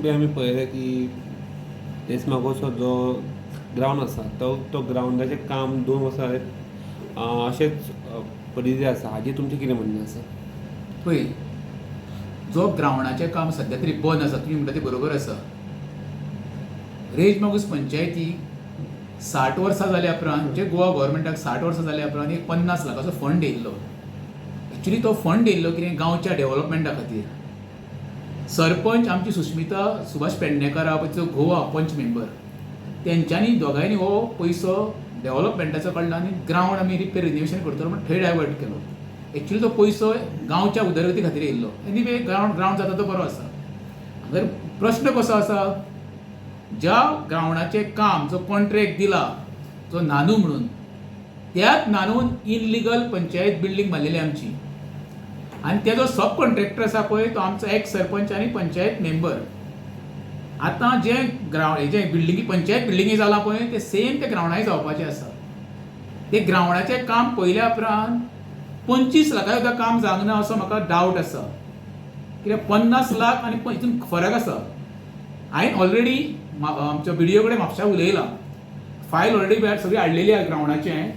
फुडें आमी पळयलें की एसमाकोचो जो ग्रावंड आसा तो तो ग्रावंडाचें काम दोन वर्सां अशेंच अं, आसा हाजेर तुमचें कितें म्हणणें आसा पळय जो ग्रावंडाचें काम सद्या तरी बंद आसा तुमी म्हणटा तें बरोबर आसा रेज मागूस पंचायतीक साठ वर्सां जाल्या उपरांत म्हणजे गोवा गोवोरमेंटाक साठ वर्सां जाल्या उपरांत एक पन्नास लाखाचो फंड येयल्लो एक्चुली तो फंड येयल्लो कितें गांवच्या डेवलॉपमेंटा खातीर. सरपंच आमची सुश्मिता सुभाष पेडणेकर आहा पळय तो गोवा पंच मेंबर तेंच्यांनी दोगांयनी हो पयसो डेव्हलपमेंटाचो काडलो आनी ग्रावंड आमी रिपेर रिनोवेशन करतलो म्हण थंय डायवर्ट केलो. एक्चुली तो पयसो गांवच्या उदरगती खातीर येयल्लो. एनीवे ग्रावंड ग्रावंड जाता तो बरो आसा. हांगर प्रश्न कसो आसा ज्या ग्रावंडाचें काम जो कॉन्ट्रॅक्ट दिला जो नानू म्हणून त्याच नानून इनलिगल पंचायत बिल्डींग बांदलेली आमची. आनी तेजो सब कॉन्ट्रॅक्टर आसा पळय तो आमचो एक्स सरपंच आनी पंचायत मेंबर आतां जे ग्रावंड जे बिल्डिंगी पंचायत बिल्डिंगी जाला पळय ते सेम ते ग्रावंडाय जावपाचें आसा. ते ग्रावंडाचें काम पयल्या उपरांत पंचवीस लाखा सुद्दां काम जावंक ना असो म्हाका डावट आसा. कित्याक पन्नास लाख आनी हितून फरक आसा. हांवें ऑलरेडी आमच्या बिडिओ कडेन म्हापशा उलयलां. फायल ऑलरेडी सगळी हाडलेली आसा ग्रावंडाचें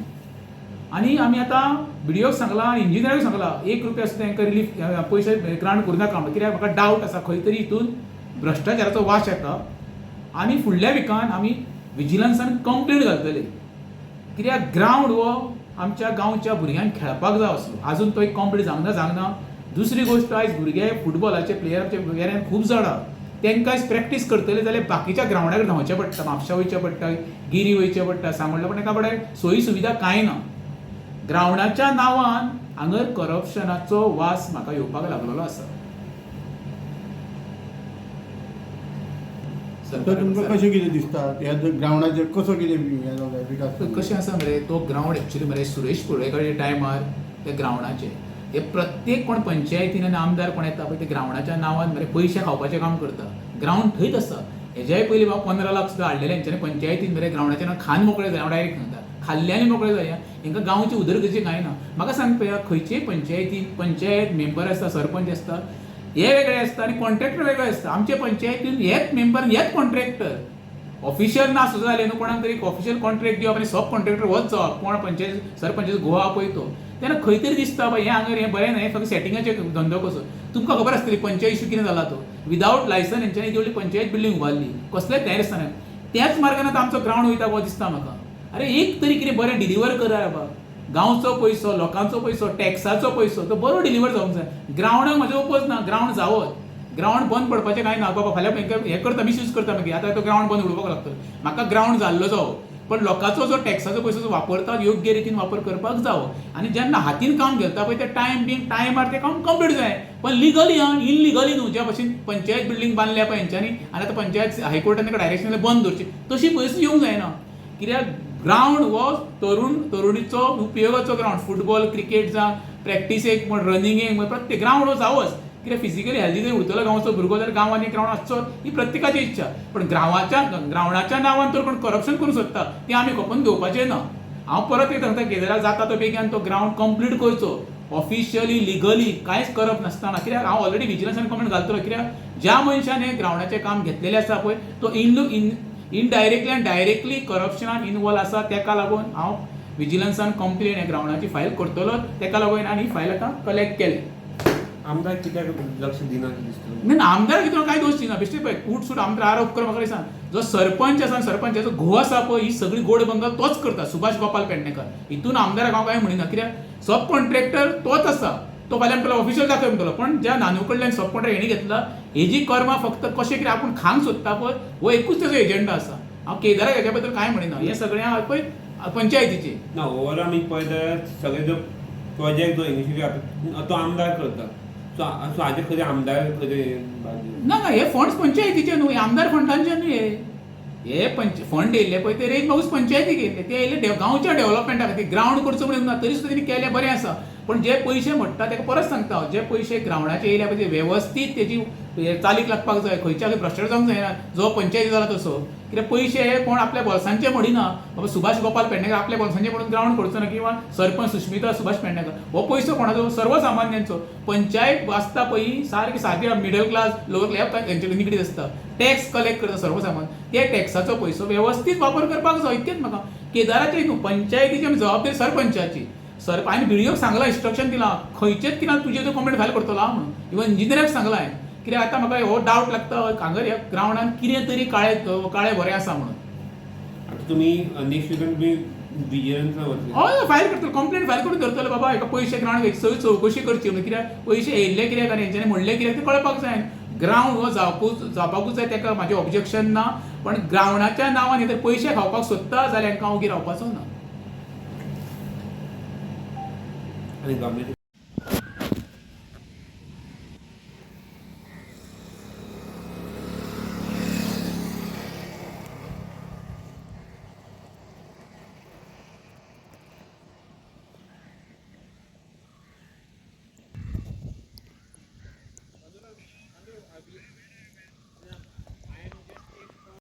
आनी आमी आतां बिडिओक सांगलां आनी इंजिनियराक सांगलां एक रुपया सुद्दां तांकां रिलीफ पयशे ग्रांट करूं नाका कित्याक म्हाका डावट आसा खंय तरी हितून भ्रश्टाचाराचो वास येता. आनी फुडल्या विकान आमी विजिलन्सान कंप्लेंट घालतले. कित्याक ग्रावंड हो आमच्या गांवच्या भुरग्यांक खेळपाक जाय असलो. आजून तो एक कंप्लीट जावंक ना जावंक ना दुसरी गोश्ट आयज भुरगे फुटबॉलाचे प्लेयराचे भुरग्यांक खूब जाणा. तेंकां तांकां आयज प्रॅक्टीस करतले जाल्यार बाकीच्या ग्रावंडार धांवचें पडटा म्हापशा वयचें पडटा गिरी वयचें पडटा सांगोडला पण ताका कडेन सोयी सुविधा कांय ना. ग्रावंडाच्या नांवान हांगर करप्शनाचो वास म्हाका येवपाक लागलेलो आसा. तर तुमकां कशें कितें दिसता? ह्या ग्रावंडाचेर कसो कितें विकास कशें आसा मरे? तो ग्रावंड एक्चुली मरे सुरेश कुर्डेकाराच्या टायमार त्या ग्रावंडाचे हे प्रत्येक कोण पंचायतीन आनी आमदार कोण येता पळय ते ग्रावंडाच्या नांवान मरे पयशे खावपाचें काम करता. ग्रावंड थंयच आसा. हेज्याय पयलीं बाबा पंदरा लाख सुद्दां हाडलेले हेंच्यांनी पंचायतीन मरे ग्रावंडाचें नांव खान मोकळे जाय हांव डायरेक्ट सांगता. खाल्ल्यानी मोकळे जाया हांकां गांवची उदरगतीचें कांय ना? म्हाका सांग पया खंयचेय पंचायतीन पंचायत मेंबर आसता सरपंच आसता हे वेगळे आसता आनी कॉन्ट्रॅक्टर वेगळे आसता आमचे पंचायतीन हेच मेंबर हेच कॉन्ट्रॅक्टर ऑफिशियल ना सुद्दां जालें न्हू कोणाक तरी ऑफिशियल कॉन्ट्रॅक्ट दिवप आनी सब कॉन्ट्रॅक्टर वच जावप कोण पंचायत सरपंच गोवा पळय तो तेन्ना खंय तरी दिसता बाय हें हांगा हें बरें न्हय फक्त सेटिंगाचे धंदो कसो. तुमकां खबर आसतली पंचायत इशू कितें जाला तो? विदावट लायसन हेंच्यांनी ती पंचायत बिल्डींग उबारली कसलेंच तयार आसतना त्याच मार्गान आतां आमचो ग्रावंड वयता वो दिसता म्हाका अरे एक तरी कितें बरें डिलिव्हर करा बाबा गांवचो पयसो लोकांचो पयसो टॅक्साचो पयसो तो बरो डिलिव्हर जावंक जाय ग्रावंडाक म्हजो ओपोज ना ग्रावंड जावत ग्रावंड बंद पडपाचें कांय ना बाबा फाल्यां हें करता मिसयूज करता मागीर आतां तो ग्रावंड बंद उडोवपाक लागतलो म्हाका ग्रावंड जाल्लो जावो. पण लोकांचो जो टॅक्साचो पयसो जो वापरता योग्य रितीन वापर करपाक जावो. आनी जेन्ना हातीन काम घेता पळय ते टायम बीन टायमार तें काम कंप्लीट जाय. पण लिगली आं इनलिगली न्हू ज्या भशेन पंचायत बिल्डींग बांदल्या पळय हेंच्यांनी आनी आतां पंचायत हायकोर्टान तेका डायरेक्शन बंद दवरची तशी परिस्थिती येवंक जायना. कित्याक ग्रावंड हो तरुण तरुणीचो उपयोगाचो ग्रावंड फुटबॉल क्रिकेट जावं प्रॅक्टिसेक म्हण रनिंगेक म्हण प्रत्येक ग्रावंड हो जावोच कित्याक फिजिकली हेल्दी जर उरतलो गांवचो भुरगो जर गांवांनी ग्रावंड आसचो ही प्रत्येकाची इच्छा. पण ग्रांवाच्या ग्रावंडाच्या नांवान तर कोण करप्शन करूंक सोदता तें आमी खपून घेवपाचें ना. हांव परत एक सांगता केदाराक जाता तो बेगीन तो ग्रावंड कंप्लीट करचो. ऑफिशियली लिगली कांयच करप नासतना. कित्याक हांव ऑलरेडी विजिलन्सान कमेंट घालतलो. कित्याक ज्या मनशान हे ग्रावंडाचें काम घेतलेलें आसा पळय तो इन इन इनडायरेक्टली आनी डायरेक्टली करप्शनान इनवॉल्व आसा तेका लागून हांव विजिलन्सान कंप्लेन ह्या ग्रावंडाची फायल करतलो. तेका लागून आनी ही फायल आतां कलेक्ट केली. आमदार कित्याक लक्ष दिना दिसता. ना आमदार कितें कांय दोश दिना? बेश्टे पळय कूट सूट आमदार आरोप कर म्हाका सांग. जो सरपंच आसा सरपंचाचो घोव आसा पळय ही सगळी गोड बंगाल तोच करता सुभाष गोपाल पेडणेकर. हितून आमदाराक हांव कांय म्हणिना कित्याक सब कॉन्ट्रॅक्टर तोच आसा तो फाल्यां म्हणटलो ऑफिशियल दाखय म्हणटलो पण ज्या नानू कडल्यान सब कॉन्ट्रॅक्ट हेणी घेतला हेजी कर्मा फक्त कशें कितें आपूण खांक सोदता पळय हो एकूच तेजो एजेंडा आसा हांव केदाराक हेच्या बद्दल कांय म्हणिना हें सगळें हांव पळय पंचायतीचें. ना ओवरऑल आमी पळयत जाल्यार सगळे जो प्रोजेक्ट जो इनिशिएटीव तो आमदार करता सो हाजे खंय आमदार खंय ना ना हे फंड्स पंचायतीचे न्हू हे आमदार फंडांचे न्हू हे हे पंच फंड येयल्ले पळय ते रेज मागूस पंचायतीक येयल्ले ते येयले गांवच्या डेव्हलपमेंटा खातीर ग्रावंड करचो म्हणून ना तरी सुद्दां तेणी केलें बरें आसा पण जे पयशे म्हणटा तेका परत सांगता हांव जे पयशे ग्रावंडाचे येयल्या पळय ते वेवस्थीत तेजी चालीक लागपाक जाय खंयच्या खंय भ्रश्टाचार जावंक जायना. जो पंचायती जाला तसो. कित्याक पयशे हे कोण आपल्या बोल्सांचे म्हणिना. बाबा सुभाष गोपाल पेडणेकर आपल्या बोल्सांचे म्हणून ग्रावंड करचो ना किंवा सरपंच सुश्मिता सुभाष पेडणेकर. हो पयसो कोणाचो? सर्वसामान्यांचो. पंचायत वाचता पयी सारकी सारकी मिडल क्लास लोअर क्लास हेंचे निगडीत आसता टॅक्स कलेक्ट करता सर्वसामान ते टॅक्साचो पयसो वेवस्थीत वापर करपाक जाय इतकेंच म्हाका. केदाराचे न्हू पंचायतीची आमी जबाबदारी सरपंचाची. सर हांवें व्हिडिओक सांगलां इंस्ट्रक्शन दिलां. खंयचेच कितें तुजे तो कमेंट फायल करतलो हांव म्हणून इवन इंजिनियराक सांगलां हांवें कित्याक आतां म्हाका हो डावट लागता. हांगर ह्या ग्रावंडान कितें तरी काळे काळें बरें आसा म्हणून. आता तुम्ही नेक्स्ट विकान वतले हय फायल करतलो कंप्लेंट फायल करून धरतलो बाबा हेका पयशे ग्रावंड सगळी चवकशी करची म्हणून. कित्याक पयशे येयल्ले कित्याक आनी हेंच्यांनी म्हणलें कित्याक तें कळपाक जाय. ग्रावंड हो जावपूच जावपाकूच जाय तेका म्हाजें ऑब्जेक्शन ना. पण ग्रावंडाच्या नांवान हे जर पयशे खावपाक सोदता जाल्यार हांकां ओगी रावपाचो ना. आणि गव्हर्मेंट